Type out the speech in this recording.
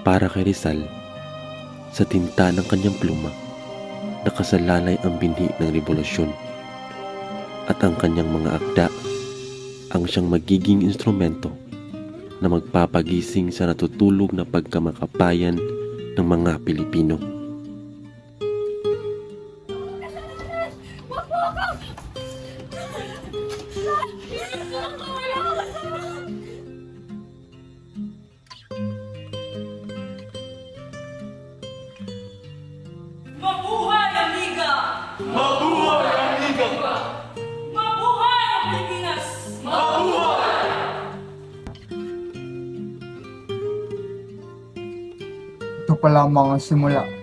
Para kay Rizal, sa tinta ng kanyang pluma, nakasalalay ang binhi ng revolusyon. At ang kanyang mga akda ang siyang magiging instrumento na magpapagising sa natutulog na pagkamakapayan ng mga Pilipino. Mabuhay ang Liga! Mabuhay ang Liga! Mabuhay ang Pilipinas! Ito pa lamang ang simula